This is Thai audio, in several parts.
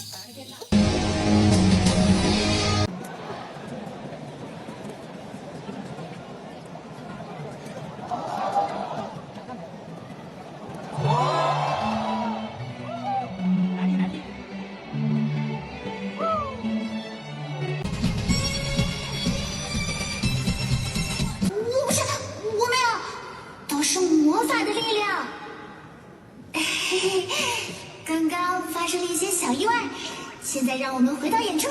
Okay. 发生了一些小意外。现在让我们回到演出。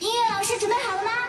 音乐老师准备好了吗？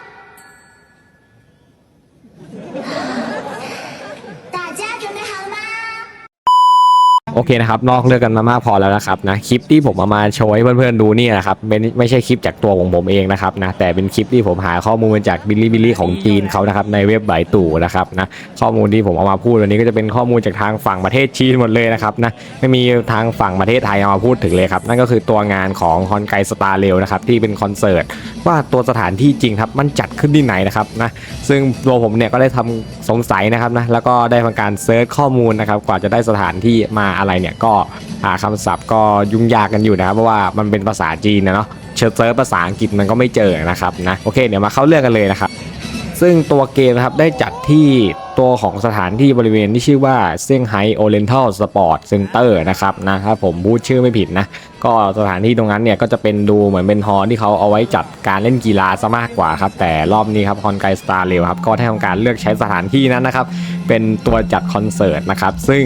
อเคนะครับนอกเรื่องกันมามากพอแล้วนะครับนะคลิปที่ผมเอามาโชว์ให้เพื่อนๆดูนี่นะครับไม่ไม่ใช่คลิปจากตัวของผมเองนะครับนะแต่เป็นคลิปที่ผมหาข้อมูลจากบิลลี่บิลลี่ของจีนเขานะครับในเว็บไบตู่นะครับนะข้อมูลที่ผมเอามาพูดวันนี้ก็จะเป็นข้อมูลจากทางฝั่งประเทศจีนหมดเลยนะครับนะไม่มีทางฝั่งประเทศไทยเอามาพูดถึงเลยครับนั่นก็คือตัวงานของฮอนไกสตาร์เรลนะครับที่เป็นคอนเสิร์ตว่าตัวสถานที่จริงครับมันจัดขึ้นที่ไหนนะครับนะซึ่งตัวผมเนี่ยก็ได้ทำสงสัยนะครับนะแล้วก็ได้ทำการเซิร์ชข้อมูลนะครับกว่าจะได้สถานที่มาอะไรเนี่ยก็หาคำศัพท์ก็ยุ่งยากกันอยู่นะครับเพราะว่ามันเป็นภาษาจีนนะเนาะเชิญเซิร์ชภาษาอังกฤษมันก็ไม่เจอนะครับนะโอเคเดี๋ยวมาเข้าเรื่องกันเลยนะครับซึ่งตัวเกมนะครับได้จัดที่ตัวของสถานที่บริเวณที่ชื่อว่าเซี่ยงไฮ้ Oriental Sport Center นะครับนะครับผมพูดชื่อไม่ผิดนะ ก็สถานที่ตรงนั้นเนี่ยก็จะเป็นดูเหมือนเป็นฮอลที่เขาเอาไว้จัดการเล่นกีฬาซะมากกว่าครับ แต่รอบนี้ครับคอนไกสตาร์เรลครับก็ได้ทำการเลือกใช้สถานที่นั้นนะครับ เป็นตัวจัดคอนเสิร์ตนะครับ ซึ่ง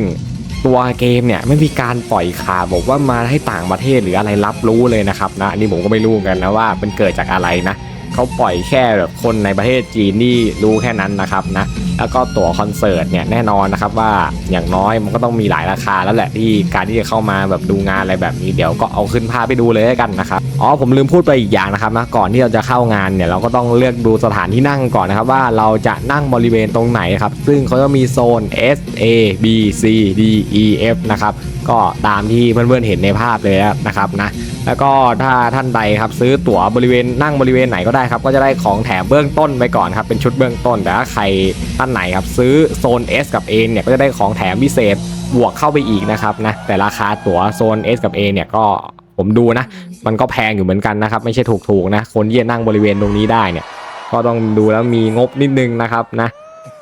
ตัวเกมเนี่ยไม่มีการปล่อยข่าวบอกว่ามาให้ต่างประเทศหรืออะไรรับรู้เลยนะครับนะอันนี้ผมก็ไม่รู้กันนะว่าเป็นเกิดจากอะไรนะเขาปล่อยแค่แบบคนในประเทศจีนนี่รู้แค่นั้นนะครับนะ แล้วก็ตั๋วคอนเสิร์ตเนี่ยแน่นอนนะครับว่าอย่างน้อยมันก็ต้องมีหลายราคาแล้วแหละที่การที่จะเข้ามาแบบดูงานอะไรแบบนี้เดี๋ยวก็เอาขึ้นภาพไปดูเลยกันนะครับอ๋อผมลืมพูดไปอีกอย่างนะครับนะก่อนที่เราจะเข้างานเนี่ยเราก็ต้องเลือกดูสถานที่นั่งก่อนนะครับว่าเราจะนั่งบริเวณตรงไหนครับซึ่งเขาจะมีโซน S A B C D E F นะครับก็ตามที่เพื่อนๆเห็นในภาพเลยนะครับนะ แล้วก็ถ้าท่านใดครับซื้อตั๋วบริเวณนั่งบริเวณไหนก็ได้ครับ ก็จะได้ของแถมเบื้องต้นไปก่อนครับเป็นชุดเบื้องต้น แต่ถ้าใครท่านไหนครับซื้อโซน S กับ A เนี่ยก็จะได้ของแถมพิเศษบวกเข้าไปอีกนะครับนะแต่ราคาตั๋วโซน S กับ A เนี่ยก็ผมดูนะ มันก็แพงอยู่เหมือนกันนะครับ ไม่ใช่ถูกๆนะ คนที่จะนั่งบริเวณตรงนี้ได้เนี่ย ก็ต้องดูแล้วมีงบนิดนึงนะครับนะ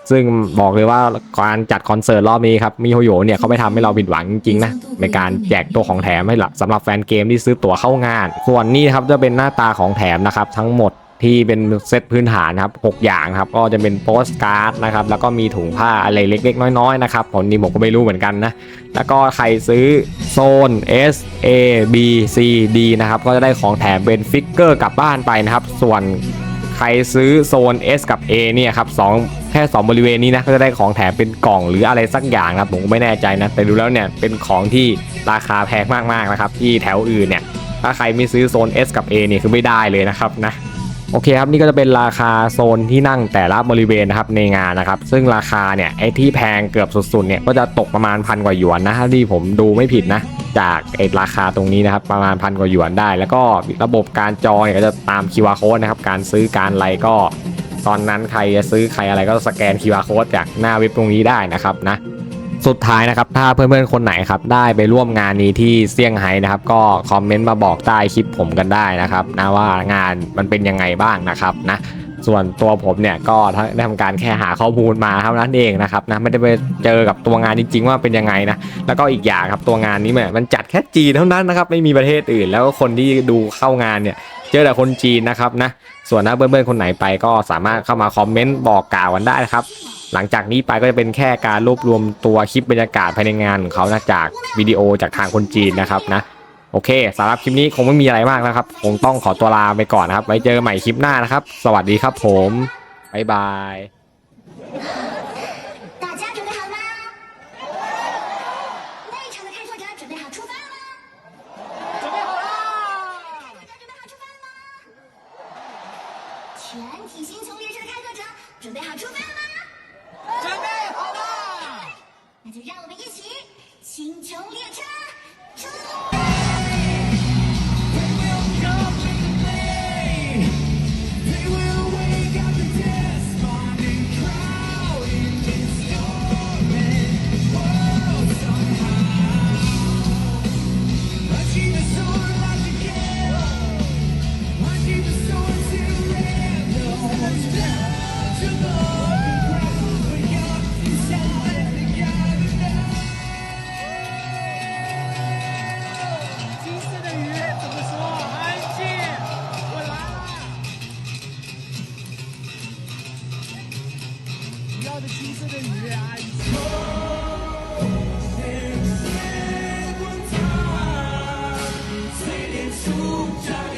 ซึ่งบอกเลยว่าการจัดคอนเสิร์ตรอบนี้ครับมิโฮโยเนี่ยเขาไม่ทำให้เราผิดหวังจริงๆนะในการแจกตัวของแถมให้หลับสำหรับแฟนเกมที่ซื้อตั๋วเข้างาน ส่วนนี้ครับจะเป็นหน้าตาของแถมนะครับทั้งหมดที่เป็นเซตพื้นฐานครับ 6 อย่างครับ ก็จะเป็นโปสการ์ดนะครับ แล้วก็มีถุงผ้าอะไรเล็ก ๆ น้อยๆนะครับผมนี่ผมก็ไม่รู้เหมือนกันนะ แล้วก็ใครซื้อโซน S A B C D นะครับ ก็จะได้ของแถมเป็นฟิกเกอร์กลับบ้านไปนะครับ ส่วน รซื้อโซน S กับ A เนี่ยครับสองแค่ 2 บริเวณนี้นะก็จะได้ของแถมเป็นกล่องหรืออะไรสักอย่างนะครับผมก็ไม่แน่ใจนะ แต่ดูแล้วเนี่ยเป็นของที่ราคาแพงมากๆนะครับที่แถวอื่นเนี่ยถ้าใครไม่ซื้อโซน S กับ A เนี่ยคือไม่ได้เลยนะครับนะ โอเคครับนี่ก็จะเป็นราคาโซนที่นั่งแต่ละบริเวณนะครับในงานนะครับ ซึ่งราคาเนี่ยไอ้ที่แพงเกือบสุดๆเนี่ยก็จะตกประมาณพันกว่าหยวนนะถ้าที่ผมดูไม่ผิดนะ จากไอ้ราคาตรงนี้นะครับประมาณพันกว่าหยวนได้ แล้วก็ระบบการจองเนี่ยก็จะตาม QR code นะครับการซื้อการอะไรก็ ตอนนั้นใครจะซื้อใครอะไรก็สแกน QR code จากหน้าเว็บตรงนี้ได้นะครับนะ สุดท้ายนะครับ ถ้าเพื่อนๆคนไหนครับได้ไปร่วมงานนี้ที่เซี่ยงไฮ้นะครับ ก็คอมเมนต์มาบอกใต้คลิปผมกันได้นะครับนะว่างานมันเป็นยังไงบ้างนะครับนะส่วนตัวผมเนี่ยก็ได้ทำการแค่หาข้อมูลมาเท่านั้นเองนะครับนะไม่ได้ไปเจอกับตัวงานจริงๆว่าเป็นยังไงนะแล้วก็อีกอย่างครับตัวงานนี้เนี่ยมันจัดแค่จีนเท่านั้นนะครับไม่มีประเทศอื่น แล้วก็คนที่ดูเข้างานเนี่ยเจอแต่คนจีนนะครับนะส่วนถ้าเพื่อนๆคนไหนไปก็สามารถเข้ามาคอมเมนต์บอกกล่าวกันได้นะครับ หลังจากนี้ไปก็จะเป็นแค่การรวบรวมตัวคลิปบรรยากาศภายในงานของเขานะจากวิดีโอจากทางคนจีนนะครับนะโอเคสำหรับคลิปนี้คงไม่มีอะไรมากนะครับ คงต้องขอตัวลาไปก่อนนะครับ ไว้เจอกันใหม่คลิปหน้านะครับ สวัสดีครับผม บ๊ายบาย 就让我们一起星穹列车出动！绕着金色的圆球出